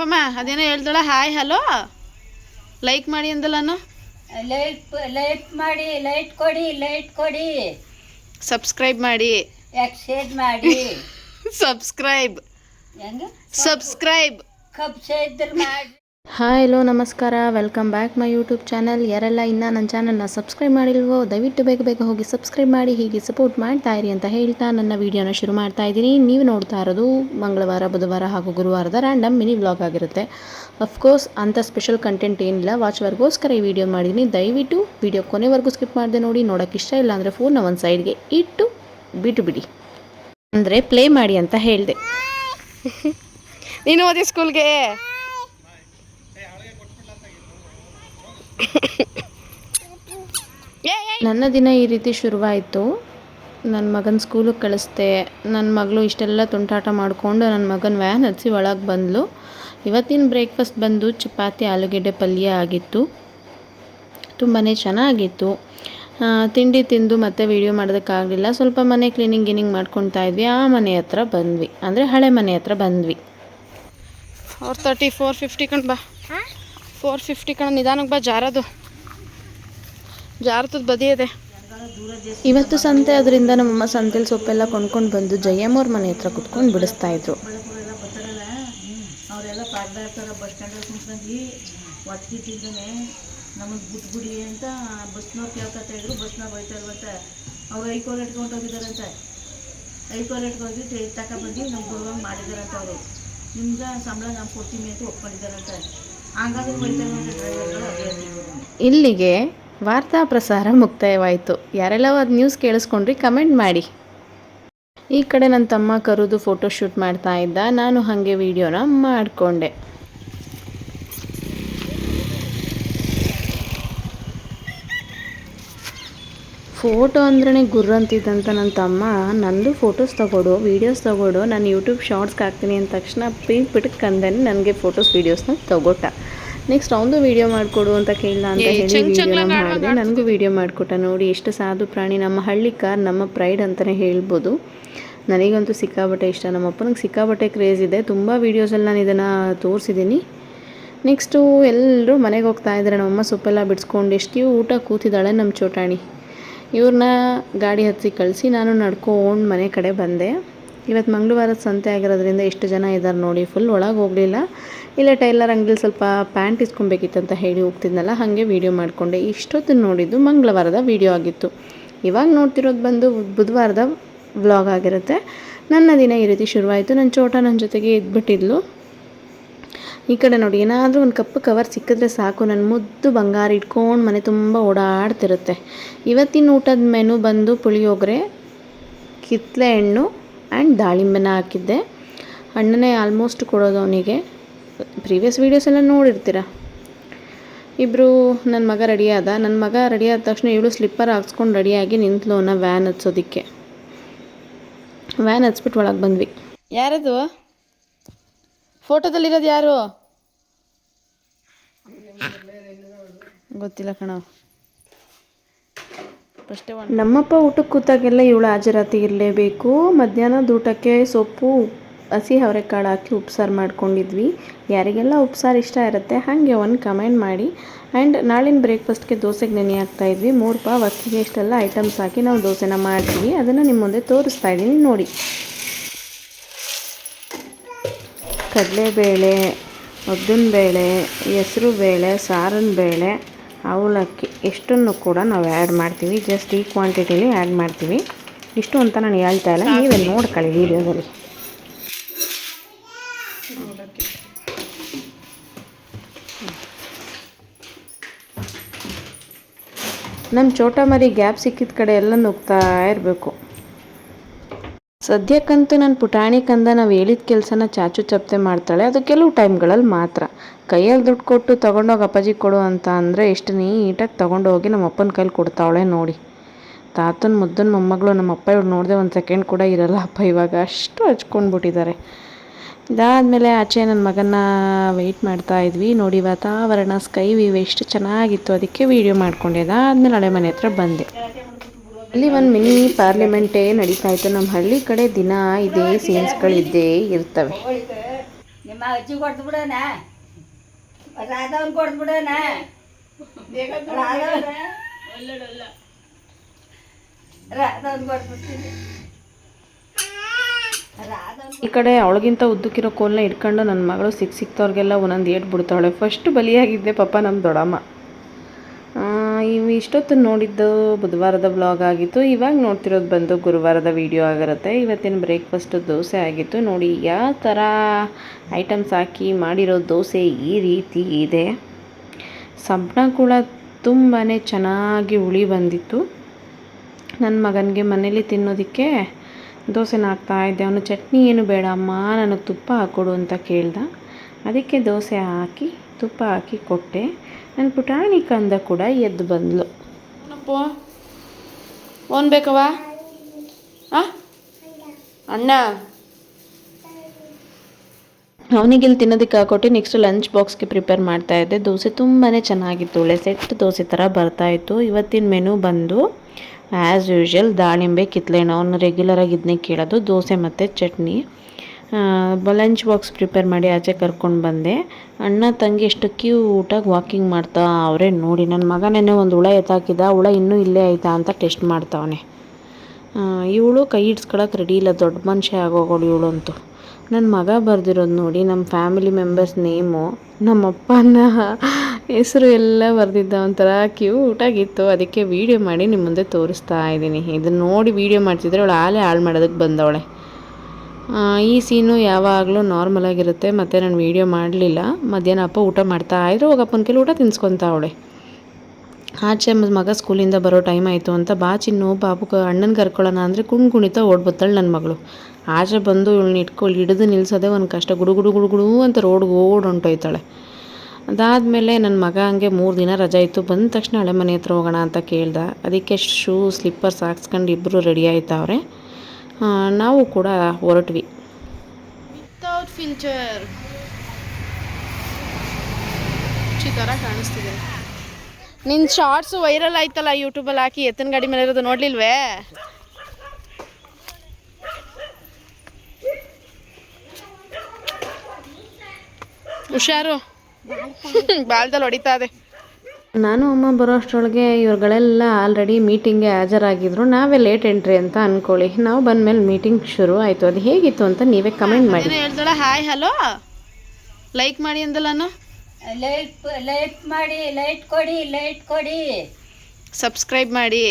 ಪಮ್ಮ ಅದೇನೋ ಹೇಳ್ದಳ? Hi hello like ಮಾಡಿ ಅಂದಲ್ಲನು ಲೈಟ್ ಲೈಟ್ ಮಾಡಿ ಲೈಟ್ ಕೊಡಿ ಲೈಟ್ ಕೊಡಿ. ಸಬ್ಸ್ಕ್ರೈಬ್ ಮಾಡಿ. ಎಕ್ಸೈಡ್ ಮಾಡಿ. ಸಬ್ಸ್ಕ್ರೈಬ್ ಹೆಂಗೆ? ಸಬ್ಸ್ಕ್ರೈಬ್ ಕಪ್ ಇದ್ರೆ ಮಾಡಿ. ಹಾಯ್ ಹಲೋ ನಮಸ್ಕಾರ. Welcome back my YouTube channel ಯಾರೆಲ್ಲ ಇನ್ನೂ ನನ್ನ ಚಾನಲ್ನ ಸಬ್ಸ್ಕ್ರೈಬ್ ಮಾಡಿಲ್ವೋ, ದಯವಿಟ್ಟು ಬೇಗ ಬೇಗ ಹೋಗಿ ಸಬ್ಸ್ಕ್ರೈಬ್ ಮಾಡಿ, ಹೀಗೆ ಸಪೋರ್ಟ್ ಮಾಡ್ತಾ ಇರಿ ಅಂತ ಹೇಳ್ತಾ ನನ್ನ ವೀಡಿಯೋನ ಶುರು ಮಾಡ್ತಾ ಇದ್ದೀನಿ. ನೀವು ನೋಡ್ತಾ ಇರೋದು ಮಂಗಳವಾರ, ಬುಧವಾರ ಹಾಗೂ ಗುರುವಾರದ ರ್ಯಾಂಡಮ್ ಮಿನಿ ವ್ಲಾಗ್ ಆಗಿರುತ್ತೆ. ಅಫ್ಕೋರ್ಸ್ ಅಂಥ ಸ್ಪೆಷಲ್ ಕಂಟೆಂಟ್ ಏನಿಲ್ಲ. ವಾಚ್ವರ್ಗೋಸ್ಕರ ಈ ವಿಡಿಯೋ ಮಾಡಿದ್ದೀನಿ. ದಯವಿಟ್ಟು ವಿಡಿಯೋ ಕೊನೆವರೆಗೂ ಸ್ಕಿಪ್ ಮಾಡಿದೆ ನೋಡಿ. ನೋಡೋಕ್ಕೆ ಇಷ್ಟ ಇಲ್ಲ ಅಂದರೆ ಫೋನ್ನ ಒಂದು ಸೈಡ್ಗೆ ಇಟ್ಟು ಬಿಟ್ಟು ಬಿಡಿ. ಅಂದರೆ ಪ್ಲೇ ಮಾಡಿ ಅಂತ ಹೇಳಿದೆ. ನೀನು ಓದಿ ಸ್ಕೂಲ್ಗೆ ನನ್ನ ದಿನ ಈ ರೀತಿ ಶುರುವಾಯಿತು. ನನ್ನ ಮಗನ ಸ್ಕೂಲಿಗೆ ಕಳಿಸ್ದೆ. ನನ್ನ ಮಗಳು ಇಷ್ಟೆಲ್ಲ ತುಂಟಾಟ ಮಾಡಿಕೊಂಡು ನನ್ನ ಮಗನ ವ್ಯಾನ್ ಹಚ್ಚಿ ಒಳಗೆ ಬಂದಳು ಇವತ್ತಿನ ಬ್ರೇಕ್ಫಾಸ್ಟ್ ಬಂದು ಚಪಾತಿ, ಆಲೂಗೆಡ್ಡೆ ಪಲ್ಯ ಆಗಿತ್ತು. ತುಂಬಾ ಚೆನ್ನಾಗಿತ್ತು. ತಿಂಡಿ ತಿಂದು ಮತ್ತೆ ವೀಡಿಯೋ ಮಾಡೋದಕ್ಕಾಗಲಿಲ್ಲ. ಸ್ವಲ್ಪ ಮನೆ ಕ್ಲೀನಿಂಗ್ ಗಿನಿಂಗ್ ಮಾಡ್ಕೊತಾ ಇದ್ವಿ. ಆ ಮನೆ ಹತ್ರ ಬಂದ್ವಿ. ಅಂದರೆ ಹಳೆ ಮನೆ ಹತ್ರ ಬಂದ್ವಿ. ಅವ್ರ ತರ್ಟಿ ಫೋರ್ ಫಿಫ್ಟಿ ಕಣ್ ಬಾ. ಫೋರ್ ಫಿಫ್ಟಿ ಕಣ ನಿಧಾನಕ್ಕೆ ಬಾ ಜಾರದು. ಜಾರತದ ಬದಿ ಇದೆ. ಇವತ್ತು ಸಂತೆ ಅದರಿಂದ ನಮ್ಮಮ್ಮ ಸಂತೆಲಿ ಸೊಪ್ಪೆಲ್ಲ ಕೊಂಡ್ಕೊಂಡು ಬಂದು ಜಯಮ್ಮವ್ರ ಮನೆ ಹತ್ರ ಕುತ್ಕೊಂಡು ಬಿಡಿಸ್ತಾ ಇದ್ರು. ಅವರೆಲ್ಲ ಪಾಡ್ತಾ ಇರ್ತಾರೆ ಬಸ್ ಸ್ಟ್ಯಾಂಡಲ್ಲಿ ಕುಂತ್ಕೊಂಡು ಒತ್ತಿ ತಿಂತಾನೆ ನಮಗೆ ಬಿಟ್ಬಿಡಿ ಅಂತ ಬಸ್ನವ್ರು ಕೇಳ್ಕೊತಾ ಇದ್ರು ಬಸ್ನಾಗ ಹೋಯ್ತಾ ಇಲ್ವಂತ ಅವ್ರು ಐಕೋಲ್ ಇಟ್ಕೊಂಡು ಹೋಗಿದಾರಂತೆ ಐಕೋಲ್ ಇಟ್ಕೊಂಡು ತಗೊಬಂದು ನಮ್ಗೆ ಮಾಡಿದಾರಂತ ಅವರು. ನಿಮ್ಗೆ ಸಂಬಳ ನಾವು ಕೊಡ್ತೀನಿ ಅಂತ ಒಪ್ಕೊಂಡಿದ್ದಾರಂತೆ. ಇಲ್ಲಿಗೆ ವಾರ್ತಾ ಪ್ರಸಾರ ಮುಕ್ತಾಯವಾಯಿತು. ಯಾರೆಲ್ಲ ಅದು ನ್ಯೂಸ್ ಕೇಳಿಸ್ಕೊಂಡ್ರಿ ಕಮೆಂಟ್ ಮಾಡಿ. ಈ ಕಡೆ ನನ್ನ ತಮ್ಮ ಕರೆದು ಫೋಟೋಶೂಟ್ ಮಾಡ್ತಾ ಇದ್ದ. ನಾನು ಹಾಗೆ ವೀಡಿಯೋನ ಮಾಡಿಕೊಂಡೆ. ಫೋಟೋ ಅಂದ್ರೇ ಗುರ್ರಂತಿದ್ದಂತ ನನ್ನ ತಮ್ಮ ನಂದು ಫೋಟೋಸ್ ತಗೊಡು ವೀಡಿಯೋಸ್ ತಗೊಡು ನಾನು ಯೂಟ್ಯೂಬ್ ಶಾರ್ಟ್ಸ್ಗೆ ಹಾಕ್ತೀನಿ ಅಂದ ತಕ್ಷಣ ಪಿಂಕ್ ಪಿಟಕ್ ಕಂದೇನೆ ನನಗೆ ಫೋಟೋಸ್ ವೀಡಿಯೋಸ್ನ ತಗೊಟ್ಟ. ನೆಕ್ಸ್ಟ್ ಅವನು ವೀಡಿಯೋ ಮಾಡಿಕೊಡು ಅಂತ ಕೇಳಿಲ್ಲ ಅಂತ ಹೇಳಿ ವಿಡಿಯೋ ವೀಡಿಯೋನ ಮಾಡಿದೆ. ನನಗೂ ವೀಡಿಯೋ ಮಾಡಿಕೊಟ್ಟ ನೋಡಿ ಎಷ್ಟು ಸಾಧು ಪ್ರಾಣಿ ನಮ್ಮ ಹಳ್ಳಿ ಕಾರ್ ನಮ್ಮ ಪ್ರೈಡ್ ಅಂತಲೇ ಹೇಳ್ಬೋದು. ನನಗಂತೂ ಸಿಕ್ಕಾಬಟ್ಟೆ ಇಷ್ಟ. ನಮ್ಮ ಅಪ್ಪನಿಗೆ ಸಿಕ್ಕಾಬಟ್ಟೆ ಕ್ರೇಜ್ ಇದೆ. ತುಂಬ ವೀಡಿಯೋಸಲ್ಲಿ ನಾನು ಇದನ್ನು ತೋರಿಸಿದ್ದೀನಿ ನೆಕ್ಸ್ಟು ಎಲ್ಲರೂ ಮನೆಗೆ ಹೋಗ್ತಾ ಇದ್ದಾರೆ ನಮ್ಮಮ್ಮ ಸೊಪ್ಪೆಲ್ಲ ಬಿಡಿಸ್ಕೊಂಡು ಎಷ್ಟು ಊಟ ಕೂತಿದ್ದಾಳೆ ನಮ್ಮ ಚೋಟಾಣಿ. ಇವ್ರನ್ನ ಗಾಡಿ ಹತ್ತಿ ಕಳಿಸಿ ನಾನು ನಡ್ಕೊಂಡು ಮನೆ ಕಡೆ ಬಂದೆ. ಇವತ್ತು ಮಂಗಳವಾರ ಸಂತೆ ಆಗಿರೋದ್ರಿಂದ ಎಷ್ಟು ಜನ ಇದ್ದಾರೆ ನೋಡಿ ಫುಲ್ ಒಳಗೆ ಹೋಗಲಿಲ್ಲ. ಇಲ್ಲ ಟೈಲರ್ ಅಂಗಡಿಲಿ ಸ್ವಲ್ಪ ಪ್ಯಾಂಟ್ ಇಸ್ಕೊಬೇಕಿತ್ತಂತ ಹೇಳಿ ಹೋಗ್ತಿದ್ನಲ್ಲ, ಹಾಗೆ ವೀಡಿಯೋ ಮಾಡಿಕೊಂಡೆ. ಇಷ್ಟೊತ್ತು ನೋಡಿದ್ದು ಮಂಗಳವಾರದ ವೀಡಿಯೋ ಆಗಿತ್ತು. ಇವಾಗ ನೋಡ್ತಿರೋದು ಬಂದು ಬುಧವಾರದ ವ್ಲಾಗ್ ಆಗಿರುತ್ತೆ. ನನ್ನ ದಿನ ಈ ರೀತಿ ಶುರುವಾಯಿತು. ನನ್ನ ಚೋಟ ನನ್ನ ಜೊತೆಗೆ ಇದ್ಬಿಟ್ಟಿದ್ಲು. ಈ ಕಡೆ ನೋಡಿ, ಏನಾದರೂ ಒಂದು ಕಪ್ಪು ಕವರ್ ಸಿಕ್ಕಿದ್ರೆ ಸಾಕು. ನನ್ನ ಮುದ್ದು ಬಂಗಾರ ಇಟ್ಕೊಂಡು ಮನೆ ತುಂಬ ಓಡಾಡ್ತಿರುತ್ತೆ. ಇವತ್ತಿನ ಊಟದ ಮೆನು ಬಂದು ಪುಳಿಯೋಗರೆ ಕಿತ್ತಲೆ ಹಣ್ಣು ಆ್ಯಂಡ್ ದಾಳಿಂಬೆನ ಹಾಕಿದ್ದೆ. ಹಣ್ಣನ್ನೇ ಆಲ್ಮೋಸ್ಟ್ ಕೊಡೋದು ಅವನಿಗೆ. ಪ್ರೀವಿಯಸ್ ವೀಡಿಯೋಸ್ ಎಲ್ಲ ನೋಡಿರ್ತೀರ? ಇಬ್ಬರು ನನ್ನ ಮಗ ರೆಡಿ ನನ್ನ ಮಗ ರೆಡಿ ಆದ ತಕ್ಷಣ ಇವಳು ಸ್ಲಿಪ್ಪರ್ ಹಾಕ್ಸ್ಕೊಂಡು ರೆಡಿಯಾಗಿ ನಿಂತಲೋನ ವ್ಯಾನ್ ಹತ್ಸೋದಕ್ಕೆ. ವ್ಯಾನ್ ಹಚ್ಬಿಟ್ಟು ಒಳಗೆ ಬಂದ್ವಿ. ಯಾರದು? ಫೋಟೋದಲ್ಲಿರೋದು ಯಾರು? ಗೊತ್ತಿಲ್ಲ ಕಣ. ನಮ್ಮಪ್ಪ ಊಟಕ್ಕೆ ಕೂತಾಗೆಲ್ಲ ಇವಳು ಹಾಜರಾತಿ ಇರಲೇಬೇಕು. ಮಧ್ಯಾಹ್ನದ ಊಟಕ್ಕೆ ಸೊಪ್ಪು, ಹಸಿ ಅವರೆಕಾಳು ಹಾಕಿ ಉಪ್ಸಾರು ಮಾಡ್ಕೊಂಡಿದ್ವಿ. ಯಾರಿಗೆಲ್ಲ ಉಪ್ಸಾರು ಇಷ್ಟ ಇರುತ್ತೆ ಹಾಗೆ ಒಂದು ಕಮೆಂಟ್ ಮಾಡಿ. ಆ್ಯಂಡ್ ನಾಳಿನ ಬ್ರೇಕ್ಫಾಸ್ಟ್ಗೆ ದೋಸೆಗೆ ನೆನೆ ಹಾಕ್ತಾ ಇದ್ವಿ. ಮೂರು ಪಾವ್ ಅಕ್ಕಿಗೆ ಇಷ್ಟೆಲ್ಲ ಐಟಮ್ಸ್ ಹಾಕಿ ನಾವು ದೋಸೆನ ಮಾಡ್ತೀವಿ. ಅದನ್ನು ನಿಮ್ಮ ಮುಂದೆ ತೋರಿಸ್ತಾ ಇದ್ದೀನಿ ನೋಡಿ. ಕಡಲೆಬೇಳೆ ಉದ್ದಿನಬೇಳೆ ಬೇಳೆ ಸಾರಿನ ಬೇಳೆ ಅವಲಕ್ಕಿ ಇಷ್ಟನ್ನು ಕೂಡ ನಾವು ಆ್ಯಡ್ ಮಾಡ್ತೀವಿ. ಜಸ್ಟ್ ಈ ಕ್ವಾಂಟಿಟಿಲಿ ಆ್ಯಡ್ ಮಾಡ್ತೀವಿ. ಇಷ್ಟು ಅಂತ ನಾನು ಹೇಳ್ತಾ ಇಲ್ಲ. ನೀವೇ ನೋಡ್ಕೊಳ್ಳಿ ವೀಡಿಯೋದಲ್ಲಿ ನಮ್ಮ ಚೋಟ ಮರಿ ಗ್ಯಾಪ್ ಸಿಕ್ಕಿದ ಕಡೆ ಎಲ್ಲ ನುಗ್ತಾ ಇರಬೇಕು. ಸದ್ಯಕ್ಕಂತೂ ನನ್ನ ಪುಟಾಣಿ ಕಂದ ನಾವು ಹೇಳಿದ ಕೆಲಸನ ಚಾಚು ಚಪ್ತೆ ಮಾಡ್ತಾಳೆ. ಅದು ಕೆಲವು ಟೈಮ್ಗಳಲ್ಲಿ ಮಾತ್ರ. ಕೈಯಲ್ಲಿ ದುಡ್ಡು ಕೊಟ್ಟು ತೊಗೊಂಡೋಗಿ ಅಪ್ಪಾಜಿ ಕೊಡು ಅಂತ ಅಂದರೆ ಎಷ್ಟು ನೀಟಾಗಿ ತೊಗೊಂಡೋಗಿ ನಮ್ಮ ಅಪ್ಪನ ಕೈಲಿ ಕೊಡ್ತಾವಳೆ ನೋಡಿ. ತಾತನ, ಮುದ್ದನ, ಮೊಮ್ಮಗಳು ನಮ್ಮ ಅಪ್ಪ ಇವ್ರು ನೋಡಿದೆ ಒಂದು ಸೆಕೆಂಡ್ ಕೂಡ ಇರಲ್ಲ ಅಪ್ಪ ಇವಾಗ. ಅಷ್ಟು ಹಚ್ಕೊಂಡ್ಬಿಟ್ಟಿದ್ದಾರೆ ಇದಾದಮೇಲೆ ಆಚೆ ನನ್ನ ಮಗನ ವೆಯ್ಟ್ ಮಾಡ್ತಾ ಇದ್ವಿ. ನೋಡಿ ವಾತಾವರಣ ಸ್ಕೈ ವ್ಯೂ ಎಷ್ಟು ಚೆನ್ನಾಗಿತ್ತು. ಅದಕ್ಕೆ ವೀಡಿಯೋ ಮಾಡ್ಕೊಂಡೆ. ಅದಾದಮೇಲೆ ಹಳೆ ಮನೆ ಹತ್ರ ಬಂದೆ. ಅಲ್ಲಿ ಒಂದು ಮಿನಿ ಪಾರ್ಲಿಮೆಂಟೇ ನಡೀತಾ ಇತ್ತು. ನಮ್ಮ ಹಳ್ಳಿ ಕಡೆ ದಿನ ಇದೇ ಸೀನ್ಸ್ಗಳಿದ್ದೇ ಇರ್ತವೆ. ನಿಮ್ಮ ಅಜ್ಜಿ ಕೊಡ್ದು ಬಿಡೋಣ ರಾಧವನ್ ಕೊಡ್ದು ಬಿಡೋಣ ರಾಧವನ್ ಕೊಡ್ಬಿಡ್ತೀನಿ. ಈ ಕಡೆ ಅವಳಿಗಿಂತ ಉದ್ದಕ್ಕಿರೋ ಕೋಲ್ನ ಇಟ್ಕೊಂಡು ನನ್ನ ಮಗಳು ಸಿಕ್ ಸಿಕ್ತವ್ರಿಗೆಲ್ಲ ಒಂದೊಂದು ಏಟ್ ಬಿಡ್ತಾವಳೆ ಫಸ್ಟ್ ಬಲಿಯಾಗಿದ್ದೆ ಪಾಪ ನಮ್ಮ ದೊಡ್ಡಮ್ಮ. ಆ, ಇವು ಇಷ್ಟೊತ್ತು ನೋಡಿದ್ದು ಬುಧವಾರದ ಬ್ಲಾಗ್ ಆಗಿತ್ತು. ಇವಾಗ ನೋಡ್ತಿರೋದು ಬಂದು ಗುರುವಾರದ ವಿಡಿಯೋ ಆಗಿರುತ್ತೆ. ಇವತ್ತಿನ ಬ್ರೇಕ್ಫಾಸ್ಟ್ ದೋಸೆ ಆಗಿತ್ತು. ನೋಡಿ ಯಾವ ಥರ ಐಟಮ್ಸ್ ಹಾಕಿ ಮಾಡಿರೋ ದೋಸೆ ಈ ರೀತಿ ಇದೆ. ಸಬ್ಬಣ ಕೂಡ ತುಂಬಾ ಚೆನ್ನಾಗಿ ಉಳಿ ಬಂದಿತ್ತು. ನನ್ನ ಮಗನಿಗೆ ಮನೇಲಿ ತಿನ್ನೋದಕ್ಕೆ ದೋಸೆನ ಹಾಕ್ತಾ ಇದ್ದೆ. ಅವನು ಚಟ್ನಿ ಏನು ಬೇಡ ಅಮ್ಮ ನನಗೆ ತುಪ್ಪ ಹಾಕ್ಕೊಡು ಅಂತ ಕೇಳ್ದ. ಅದಕ್ಕೆ ದೋಸೆ ಹಾಕಿ ತುಪ್ಪ ಹಾಕಿ ಕೊಟ್ಟೆ. ನನ್ನ ಪುಟಾಣಿ ಕಂದ ಕೂಡ ಎದ್ದು ಬಂದಳು ಓನ್ ಬೇಕವ ಅಣ್ಣ? ಅವನಿಗೆ ಇಲ್ಲಿ ತಿನ್ನೋದಕ್ಕೆ ಹಾಕೊಟ್ಟು ನೆಕ್ಸ್ಟ್ ಲಂಚ್ ಬಾಕ್ಸ್ಗೆ ಪ್ರಿಪೇರ್ ಮಾಡ್ತಾ ಇದ್ದೆ. ದೋಸೆ ತುಂಬಾ ಚೆನ್ನಾಗಿತ್ತು. ಒಳ್ಳೆ ಸೆಟ್ ದೋಸೆ ಥರ ಬರ್ತಾಯಿತ್ತು ಇವತ್ತಿನ ಮೆನು ಬಂದು ಆ್ಯಸ್ ಯೂಶ್ವಲ್ ದಾಳಿಂಬೆ ಕಿತ್ಲೆಹಣ್ಣು ಅವನು ರೆಗ್ಯುಲರಾಗಿ ಇದನ್ನೇ ಕೇಳೋದು. ದೋಸೆ ಮತ್ತು ಚಟ್ನಿ. ಲಂಚ್ ಬಾಕ್ಸ್ ಪ್ರಿಪೇರ್ ಮಾಡಿ ಆಚೆ ಕರ್ಕೊಂಡು ಬಂದೆ. ಅಣ್ಣ ತಂಗಿ ಎಷ್ಟು ಕ್ಯೂಟಾಗಿ ವಾಕಿಂಗ್ ಮಾಡ್ತಾ, ಅವರೇ ನೋಡಿ ನನ್ನ ಮಗನೇನೆ ಒಂದು ಹುಳ ಎತ್ತಾಕಿದ ಹುಳ ಇನ್ನೂ ಇಲ್ಲೇ ಆಯ್ತಾ ಅಂತ ಟೆಸ್ಟ್ ಮಾಡ್ತಾವನೆ. ಇವಳು ಕೈ ಇಡ್ಸ್ಕೊಳಕ್ಕೆ ರೆಡಿ ಇಲ್ಲ, ದೊಡ್ಡ ಮನುಷ್ಯ ಆಗೋಗೋಳು ಇವಳು ಅಂತೂ ನನ್ನ ಮಗ ಬರೆದಿರೋದು ನೋಡಿ ನಮ್ಮ ಫ್ಯಾಮಿಲಿ ಮೆಂಬರ್ಸ್ ನೇಮು ನಮ್ಮಪ್ಪನ ಹೆಸರು ಎಲ್ಲ ಬರೆದಿದ್ದ ಒಂಥರ ಕ್ಯೂಟಾಗಿತ್ತು ಅದಕ್ಕೆ ವೀಡಿಯೋ ಮಾಡಿ ನಿಮ್ಮ ಮುಂದೆ ತೋರಿಸ್ತಾ ಇದ್ದೀನಿ. ಇದನ್ನು ನೋಡಿ ವೀಡಿಯೋ ಮಾಡ್ತಿದ್ರೆ ಅವಳು ಆಲೇ ಹಾಳು ಮಾಡೋದಕ್ಕೆ ಬಂದವಳೆ. ಈ ಸೀನು ಯಾವಾಗಲೂ ನಾರ್ಮಲಾಗಿರುತ್ತೆ ಮತ್ತು ನಾನು ವೀಡಿಯೋ ಮಾಡಲಿಲ್ಲ. ಮಧ್ಯಾಹ್ನ ಅಪ್ಪ ಊಟ ಮಾಡ್ತಾ ಇದ್ರು ಹೋಗಿ ಅಪ್ಪನ ಕೈಲಿ ಊಟ ತಿನ್ಸ್ಕೊತಾ ಅವಳೆ. ಆಚೆ ಮಗ ಸ್ಕೂಲಿಂದ ಬರೋ ಟೈಮ್ ಆಯಿತು ಅಂತ ಬಾ ಚಿನ್ನು ಬಾಬು ಅಣ್ಣನ ಕರ್ಕೊಳ್ಳೋಣ ಅಂದರೆ ಕುಣ್ ಕುಣಿತ ಓಡ್ಬತ್ತಾಳೆ ನನ್ನ ಮಗಳು. ಆಚೆ ಬಂದು ಇವಳನ್ನ ಇಟ್ಕೊಳ್ಳಿ ಹಿಡಿದು ನಿಲ್ಸೋದೇ ಒಂದು ಕಷ್ಟ. ಗುಡು ಗುಡು ಗುಡು ಅಂತ ರೋಡ್ಗೆ ಓಡ್ ಹೊಂಟೋಯ್ತಾಳೆ ಅದಾದಮೇಲೆ ನನ್ನ ಮಗ ಹಂಗೆ ಮೂರು ದಿನ ರಜಾ ಇತ್ತು, ಬಂದ ತಕ್ಷಣ ಹಳೆ ಮನೆ ಹತ್ರ ಹೋಗೋಣ ಅಂತ ಕೇಳ್ದ. ಅದಕ್ಕೆ ಶೂ ಸ್ಲಿಪ್ಪರ್ಸ್ ಹಾಕ್ಸ್ಕೊಂಡು ಇಬ್ಬರು ರೆಡಿ ಆಯ್ತವ್ರೆ. ನಾವು ಕೂಡ ಹೊರಟ್ವಿ. ವಿತೌಟ್ ಫಿಲ್ಟರ್ ಥರ ಕಾಣಿಸ್ತಿದೆ. ನಿನ್ನ ಶಾರ್ಟ್ಸ್ ವೈರಲ್ ಆಯ್ತಲ್ಲ ಯೂಟ್ಯೂಬಲ್ಲಿ ಹಾಕಿ, ಎತ್ತಿನ ಗಾಡಿ ಮೇಲೆ ಇರೋದು ನೋಡ್ಲಿಲ್ವೇ? ಹುಷಾರು. ಬಾಲ್ದಲ್ಲಿ ಹೊಡಿತಾ ಇದೆ. ನಾನು ಅಮ್ಮ ಬರೋ ಅಷ್ಟರೊಳಗೆ ಇವ್ರುಗಳೆಲ್ಲ ಆಲ್ರೆಡಿ ಮೀಟಿಂಗ್ಗೆ ಹಾಜರಾಗಿದ್ರು. ನಾವೇ ಲೇಟ್ ಎಂಟ್ರಿ ಅಂತ ಅನ್ಕೊಳ್ಳಿ. ನಾವು ಬಂದ ಮೇಲೆ ಮೀಟಿಂಗ್ ಶುರು ಆಯಿತು. ಅದು ಹೇಗಿತ್ತು ಅಂತ ನೀವೇ ಕಮೆಂಟ್ ಮಾಡಿ. ಹೇಳ್ದಳ? ಹಾಯ್ ಹಲೋ ಲೈಕ್ ಮಾಡಿ ಅಂದಲ್ಲ ನಾನು ಲೈಟ್ ಲೈಟ್ ಮಾಡಿ ಲೈಟ್ ಕೊಡಿ ಲೈಟ್ ಕೊಡಿ. ಸಬ್ಸ್ಕ್ರೈಬ್ ಮಾಡಿ.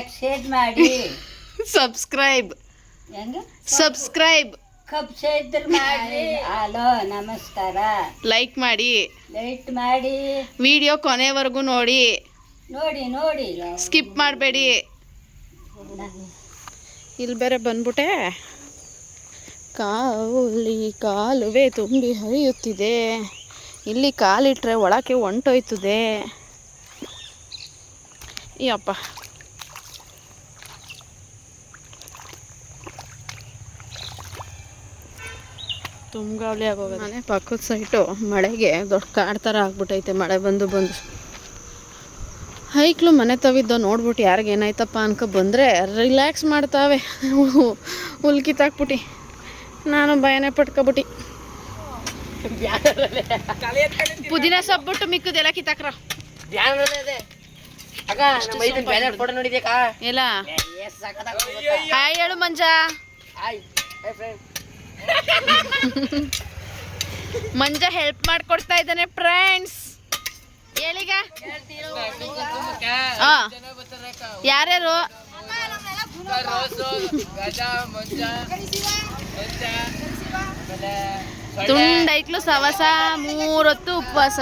ಎಕ್ಸ್ಚೇಂಜ್ ಮಾಡಿ. ಸಬ್ಸ್ಕ್ರೈಬ್ ಹೆಂಗ? ಸಬ್ಸ್ಕ್ರೈಬ್ ಕಪ್ ಮಾಡಿ. ಹಲೋ ನಮಸ್ಕಾರ. ಲೈಕ್ ಮಾಡಿ. ಲೈಟ್ ಮಾಡಿ. ವಿಡಿಯೋ ಕೊನೆವರೆಗೂ ನೋಡಿ. ನೋಡಿ ನೋಡಿ. ಸ್ಕಿಪ್ ಮಾಡಬೇಡಿ. ಇಲ್ಲಿ ಬೇರೆ ಬಂದ್ಬಿಟ್ಟೆ. ಕಾವಲಿ ಕಾಲುವೆ ತುಂಬಿ ಹರಿಯುತ್ತಿದೆ. ಇಲ್ಲಿ ಕಾಲಿಟ್ರೆ ಒಳಕ್ಕೆ ಹೊಂಟೋಯ್ತದೆ ಈ ಅಪ್ಪ ತುಂಗಾವಲಿ ಆಗೋಗ ಮನೆ ಪಕ್ಕದ ಸೈಟು ಮಳೆಗೆ ದೊಡ್ಡ ಕಾಡು ಥರ ಆಗ್ಬಿಟ್ಟೈತೆ ಮಳೆ ಬಂದು ಬಂದು. ಹೈಕ್ಲು ಮನೆ ತವಿದ್ದು ನೋಡ್ಬಿಟ್ಟು ಯಾರಿಗೆ ಏನಾಯ್ತಪ್ಪ ಅನ್ಕೊ ಬಂದರೆ ರಿಲ್ಯಾಕ್ಸ್ ಮಾಡ್ತಾವೆ. ಹುಲ್ ಕಿತ್ತಾಕ್ಬಿಟ್ಟು ನಾನು ಭಯನೇ ಪಟ್ಕೊಬಿಟ್ಟು ಪುದೀನ ಸೊಬ್ಬಿಟ್ಟು ಮಿಕ್ಕದೆಲ್ಲ ಕಿತ್ತಾಕ್ರ. ಎಲ್ಲ. ಹಾಯ್ ಹೇಳು ಮಂಜ. ಮಂಜ ಹೆಲ್ಪ್ ಮಾಡ್ಕೊಡ್ತಾ ಇದ್ದಾನೆ ಫ್ರೆಂಡ್ಸ್ ಹೇಳಿಗ. ಯಾರ್ಯಾರು? ತುಂಡೈಕ್ಲು ಸವಸ ಮೂರೊತ್ತು ಉಪವಾಸ.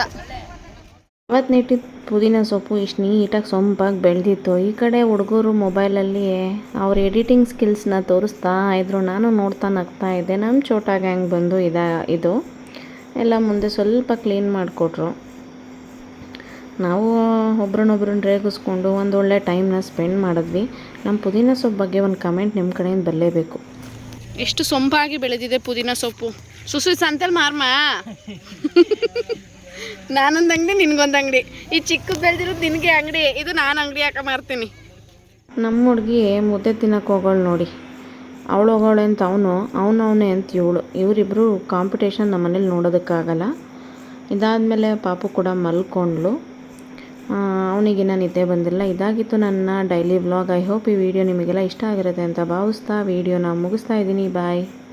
ಅವತ್ತು ನೆಟ್ಟಿದ್ದು ಪುದೀನ ಸೊಪ್ಪು ಇಷ್ಟು ನೀಟಾಗಿ ಸೊಂಪಾಗಿ ಬೆಳೆದಿತ್ತು. ಈ ಕಡೆ ಹುಡುಗರು ಮೊಬೈಲಲ್ಲಿ ಅವ್ರ ಎಡಿಟಿಂಗ್ ಸ್ಕಿಲ್ಸ್ನ ತೋರಿಸ್ತಾ ಇದ್ರು. ನಾನು ನೋಡ್ತಾ ನಗ್ತಾ ಇದ್ದೆ. ನಮ್ಮ ಚೋಟಾಗಿ ಗ್ಯಾಂಗ್ ಬಂದು ಇದ ಇದು ಎಲ್ಲ ಮುಂದೆ ಸ್ವಲ್ಪ ಕ್ಲೀನ್ ಮಾಡಿಕೊಟ್ರು. ನಾವು ಒಬ್ರನ್ನೊಬ್ರನ್ನ ರೇಗಿಸ್ಕೊಂಡು ಒಂದು ಒಳ್ಳೆ ಟೈಮ್ನ ಸ್ಪೆಂಡ್ ಮಾಡಿದ್ವಿ. ನಮ್ಮ ಪುದೀನ ಸೊಪ್ಪು ಬಗ್ಗೆ ಒಂದು ಕಮೆಂಟ್ ನಿಮ್ಮ ಕಡೆಯಿಂದ ಬರಲೇಬೇಕು. ಎಷ್ಟು ಸೊಂಪಾಗಿ ಬೆಳೆದಿದೆ ಪುದೀನ ಸೊಪ್ಪು? ಸುಸು ಸಂತೆಲ್ ಮಾರ್ಮ? ನಾನೊಂದು ಅಂಗಡಿ, ನಿನ್ಗೊಂದು ಅಂಗಡಿ. ಈ ಚಿಕ್ಕ ಬೆಳೆದಿರೋದು ನಿನಗೆ ಅಂಗಡಿ, ಇದು ನಾನು ಅಂಗಡಿ ಯಾಕೆ ಮಾರ್ತೀನಿ? ನಮ್ಮ ಹುಡುಗಿ ಮುದ್ದೆ ತಿನ್ನಕ್ಕೆ ಹೋಗೋಳು ನೋಡಿ. ಅವಳು ಹೋಗೋಳೆ ಅಂತ ಅವನು ಅವನವನೇ ಅಂತ ಇವಳು. ಇವರಿಬ್ಬರು ಕಾಂಪಿಟೇಷನ್ ನಮ್ಮ ಮನೇಲಿ ನೋಡೋದಕ್ಕಾಗಲ್ಲ. ಇದಾದಮೇಲೆ ಪಾಪು ಕೂಡ ಮಲ್ಕೊಂಡ್ಳು. ಅವನಿಗಿನ್ನ ನಿದ್ದೆ ಬಂದಿಲ್ಲ. ಇದಾಗಿತ್ತು ನನ್ನ ಡೈಲಿ ವ್ಲಾಗ್ ಐ ಹೋಪ್ ಈ ವಿಡಿಯೋ ನಿಮಗೆಲ್ಲ ಇಷ್ಟ ಆಗಿರುತ್ತೆ ಅಂತ ಭಾವಿಸ್ತಾ ವಿಡಿಯೋನ ಮುಗಿಸ್ತಾ ಇದ್ದೀನಿ. ಬಾಯ್